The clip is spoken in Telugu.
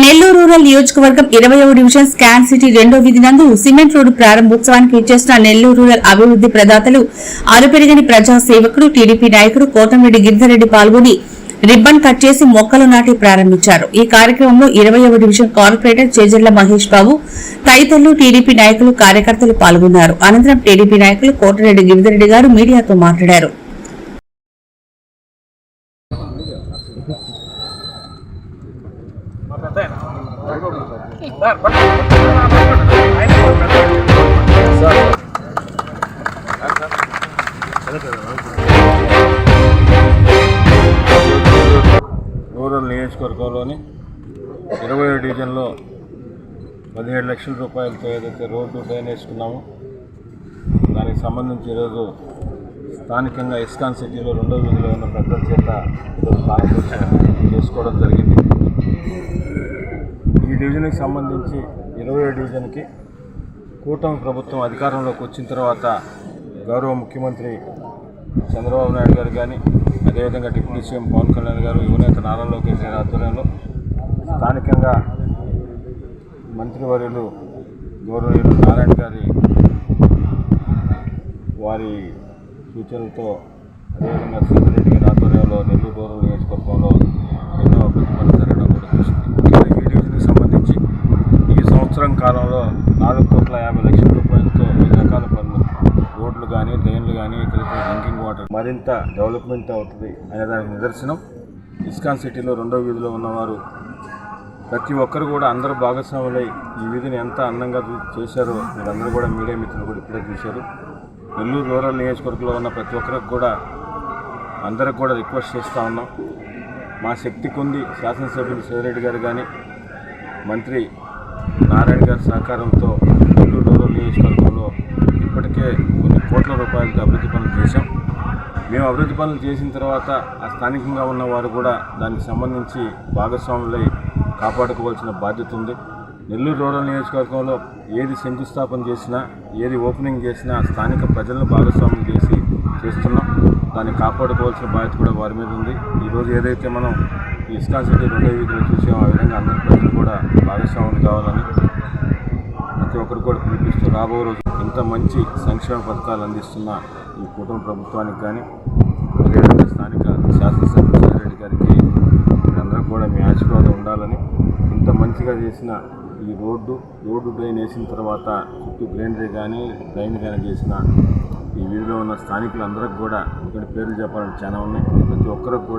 నెల్లూరు రూరల్ నియోజకవర్గం ఇరవయవ డివిజన్ స్కాన్ సిటీ రెండో విధి నందు సిమెంట్ రోడ్డు ప్రారంభోత్సవానికి ఇచ్చేసిన నెల్లూరు రూరల్ అభివృద్ది ప్రదాతలు అరుపెరిగని ప్రజా సేవకుడు టీడీపీ నాయకుడు కోటమిరెడ్డి గిరిధరెడ్డి పాల్గొని రిబ్బన్ కట్ చేసి మొక్కలు నాటి ప్రారంభించారు. ఈ కార్యక్రమంలో ఇరవయవ డివిజన్ కార్పొరేటర్ చేజర్ల మహేష్ బాబు తదితరులు టీడీపీ నాయకులు కార్యకర్తలు పాల్గొన్నారు. అనంతరం టీడీపీ నాయకులు కోటరెడ్డి గిరిధరెడ్డి గారు మీడియాతో మాట్లాడారు. రూరల్ నియోజకవర్గంలోని ఇరవై డివిజన్లో పదిహేడు లక్షల రూపాయలతో ఏదైతే రోడ్డు డ్రైన్ వేసుకున్నామో దానికి సంబంధించి ఈరోజు స్థానికంగా ఇస్కాన్ సిటీలో రెండో వీధిలో ఉన్న పెద్దల చేత ఈరోజు చేసుకోవడం జరిగింది. డివిజన్కి సంబంధించి ఇరవై డివిజన్కి కూటమి ప్రభుత్వం అధికారంలోకి వచ్చిన తర్వాత గౌరవ ముఖ్యమంత్రి చంద్రబాబు నాయుడు గారు కానీ అదేవిధంగా డిప్యూటీ సీఎం పవన్ కళ్యాణ్ గారు యువనేత నారా లోకేష్ గారి ఆధ్వర్యంలో స్థానికంగా మంత్రివర్యులు గౌరవనీయులు నారాయణ గారి వారి సూచనలతో అదేవిధంగా సీతారెడ్డి గారి ఆధ్వర్యంలో నెల్లూరు రూరల్ నియోజకవర్గంలో ఎన్నో అభివృద్ధి పనులు జరగడం కూడా చూసింది ముఖ్యంగా ఈ డివిజన్కి సంబంధించి ఈ సంవత్సరం కాలంలో నాలుగు కోట్ల యాభై లక్షల రూపాయలతో వివిధ రకాల పనులు రోడ్లు కానీ డ్రైన్లు కానీ కలిపి డ్రింకింగ్ వాటర్ మరింత డెవలప్మెంట్ అవుతుంది అనే దానికి నిదర్శనం. ఇస్కాన్ సిటీలో రెండో వీధిలో ఉన్నవారు. ప్రతి ఒక్కరు కూడా అందరూ భాగస్వాములై ఈ వీధిని ఎంత అందంగా చేశారో మీరందరూ కూడా మీడియా మిత్రులు కూడా ఇప్పుడే చూశారు. నెల్లూరు రూరల్ నియోజకవర్గంలో ఉన్న ప్రతి ఒక్కరికి కూడా అందరికి కూడా రిక్వెస్ట్ చేస్తూ ఉన్నాం. మా శక్తి కొంది శాసనసభ్యులు శివరెడ్డి గారు కానీ మంత్రి నారాయణ గారి సహకారంతో నెల్లూరు రూరల్ నియోజకవర్గంలో ఇప్పటికే కొన్ని కోట్ల రూపాయలతో అభివృద్ధి పనులు చేశాం. మేము అభివృద్ధి పనులు చేసిన తర్వాత ఆ స్థానికంగా ఉన్న వారు కూడా దానికి సంబంధించి భాగస్వాములై కాపాడుకోవాల్సిన బాధ్యత ఉంది. నెల్లూరు రూరల్ నియోజకవర్గంలో ఏది శంకుస్థాపన చేసినా ఏది ఓపెనింగ్ చేసినా స్థానిక ప్రజలను భాగస్వామ్యం చేసి చేస్తున్నాం. దాన్ని కాపాడుకోవాల్సిన బాధ్యత కూడా వారి మీద ఉంది. ఈరోజు ఏదైతే మనం ఇస్కాన్ సిటీ రెండో వీధిలో చూసామో ఆ విధంగా అందరి ప్రజలు కూడా భాగస్వాములు కావాలని ప్రతి ఒక్కరు కూడా పిలిపిస్తూ రాబో రోజు ఇంత మంచి సంక్షేమ పథకాలు అందిస్తున్న ఈ కుటుంబ ప్రభుత్వానికి కానీ అదేవిధంగా స్థానిక శాసనసభ్యులు రెడ్డి గారికి మీరందరూ కూడా మీ ఆశీర్వాదం ఉండాలని ఇంత మంచిగా చేసిన ఈ రోడ్డు రోడ్డు డ్రైన్ వేసిన తర్వాత చుట్టూ గ్రైనరీ కానీ డ్రైన్ కానీ చేసిన ఈ వీధిలో ఉన్న స్థానికులందరికీ కూడా ఇక్కడ పేర్లు చెప్పాలంటే చాలా ఉన్నాయి. ప్రతి ఒక్కరికి కూడా